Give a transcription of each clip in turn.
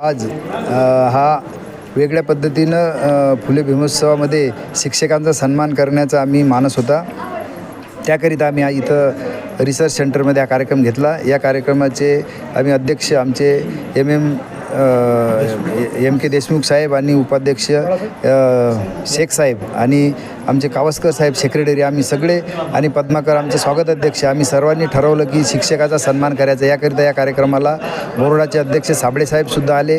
आज हा वेगळ्या पद्धतीनं फुले भीमोत्सवामध्ये शिक्षकांचा सन्मान करण्याचा आम्ही मानस होता. त्याकरिता आम्ही इथं रिसर्च सेंटरमध्ये हा कार्यक्रम घेतला. या कार्यक्रमाचे आम्ही अध्यक्ष आमचे M M M K Deshmukh साहेब आणि उपाध्यक्ष शेख साहेब आणि आमचे कावस्कर साहेब सेक्रेटरी आम्ही सगळे आणि पद्माकर आमचे स्वागत अध्यक्ष आम्ही सर्वांनी ठरवलं की शिक्षकाचा सन्मान करायचा. याकरिता या कार्यक्रमाला बोर्डाचे अध्यक्ष साबळे साहेबसुद्धा आले.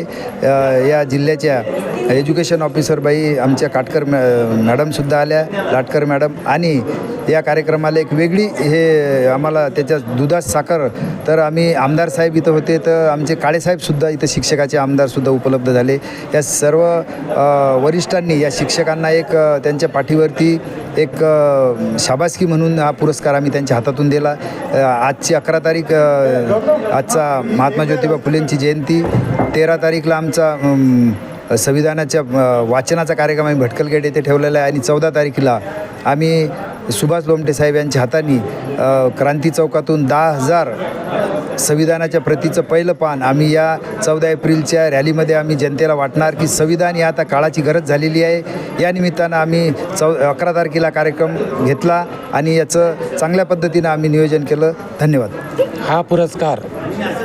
या जिल्ह्याच्या एज्युकेशन ऑफिसर बाई आमच्या काटकर मॅ मॅडमसुद्धा आल्या लाटकर मॅडम. आणि या कार्यक्रमाला एक वेगळी हे आम्हाला त्याच्या दुधात साखर तर आम्ही आमदार साहेब इथं होते तर आमचे काळेसाहेबसुद्धा इथं शिक्षकाचे आमदारसुद्धा उपलब्ध झाले. या सर्व वरिष्ठांनी या शिक्षकांना एक त्यांच्या पाठीवरती एक शाबासकी म्हणून हा पुरस्कार आम्ही त्यांच्या हातातून दिला. आजची अकरा तारीख आजचा महात्मा ज्योतिबा फुलेंची जयंती. तेरा तारीखला आमचा संविधानाच्या वाचनाचा कार्यक्रम आम्ही भटकलगेट येथे ठेवलेला आहे आणि चौदा तारखेला आम्ही सुभाष लोमटे साहेब यांच्या हाताने क्रांती चौकातून दहा हजार संविधानाच्या प्रतीचं पहिलं पान आम्ही या चौदा एप्रिलच्या रॅलीमध्ये आम्ही जनतेला वाटणार की संविधान ही आता काळाची गरज झालेली आहे. या निमित्तानं आम्ही चौ अकरा तारखेला कार्यक्रम घेतला आणि याचं चांगल्या पद्धतीनं आम्ही नियोजन केलं. धन्यवाद. हा पुरस्कार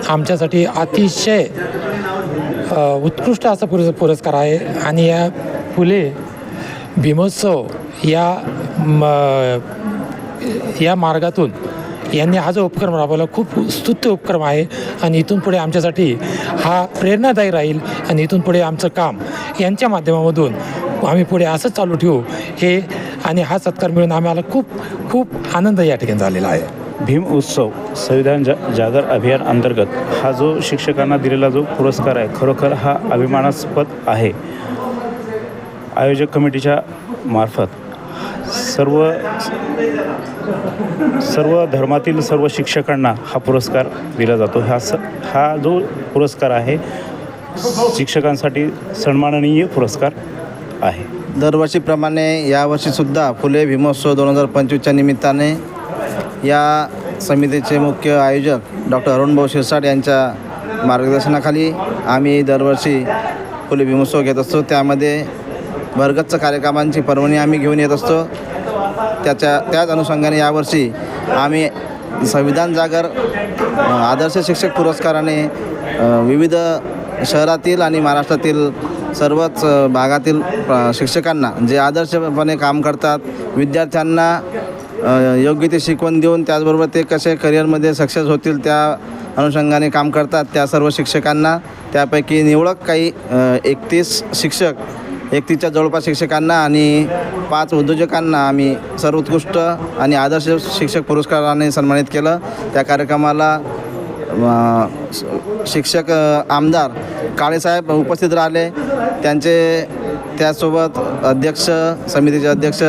आमच्यासाठी अतिशय उत्कृष्ट असा पुरस् पुरस्कार आहे. आणि या फुले भीमोत्सव या म, या मार्गातून यांनी हा जो उपक्रम राबवला खूप स्तुत्य उपक्रम आहे. आणि इथून पुढे आमच्यासाठी हा प्रेरणादायी राहील. आणि इथून पुढे आमचं काम यांच्या माध्यमामधून आम्ही पुढे असंच चालू ठेवू. हे आणि हा सत्कार मिळून आम्हाला खूप खूप आनंद या ठिकाणी झालेला आहे. भीम उत्सव संविधान जा जागर अभियान अंतर्गत हा जो शिक्षकांना दिलेला जो पुरस्कार आहे खरोखर हा अभिमानास्पद आहे. आयोजक कमिटीच्या मार्फत सर्व सर्व धर्मातील सर्व शिक्षकांना हा पुरस्कार दिला जातो. हा स हा जो पुरस्कार आहे शिक्षकांसाठी सन्माननीय पुरस्कार आहे. दरवर्षीप्रमाणे यावर्षीसुद्धा फुले भीमोत्सव दोन हजार पंचवीसच्या निमित्ताने या समितीचे मुख्य आयोजक डॉक्टर अरुणभाऊ शिरसाट यांच्या मार्गदर्शनाखाली आम्ही दरवर्षी फुले भीमोत्सव घेत असतो. त्यामध्ये भरगच्च कार्यक्रमांची पर्वणी आम्ही घेऊन येत असतो. त्याच्या त्याच अनुषंगाने यावर्षी आम्ही संविधान जागर आदर्श शिक्षक पुरस्काराने विविध शहरातील आणि महाराष्ट्रातील सर्वच भागातील शिक्षकांना जे आदर्शपणे काम करतात विद्यार्थ्यांना योग्य ते शिकवण देऊन त्याचबरोबर ते कसे करिअरमध्ये सक्सेस होतील त्या अनुषंगाने काम करतात त्या सर्व शिक्षकांना. त्यापैकी निवडक काही एकतीस शिक्षक एकतीसच्या जवळपास शिक्षकांना आणि पाच उद्योजकांना आम्ही सर्वोत्कृष्ट आणि आदर्श शिक्षक पुरस्काराने सन्मानित केलं. त्या कार्यक्रमाला शिक्षक आमदार काळेसाहेब उपस्थित राहिले. त्यांचे त्यासोबत अध्यक्ष समितीचे अध्यक्ष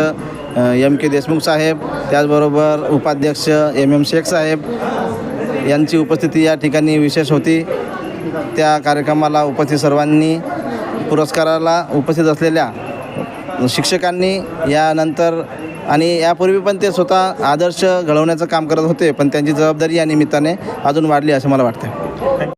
एम के देशमुख साहेब त्याचबरोबर उपाध्यक्ष एम एम शेख साहेब यांची उपस्थिती या ठिकाणी विशेष होती. त्या कार्यक्रमाला उपस्थित सर्वांनी पुरस्काराला उपस्थित असलेल्या शिक्षकांनी यानंतर आणि यापूर्वी पण ते स्वतः आदर्श घडवण्याचं काम करत होते पण त्यांची जबाबदारी या निमित्ताने अजून वाढली असं मला वाटतं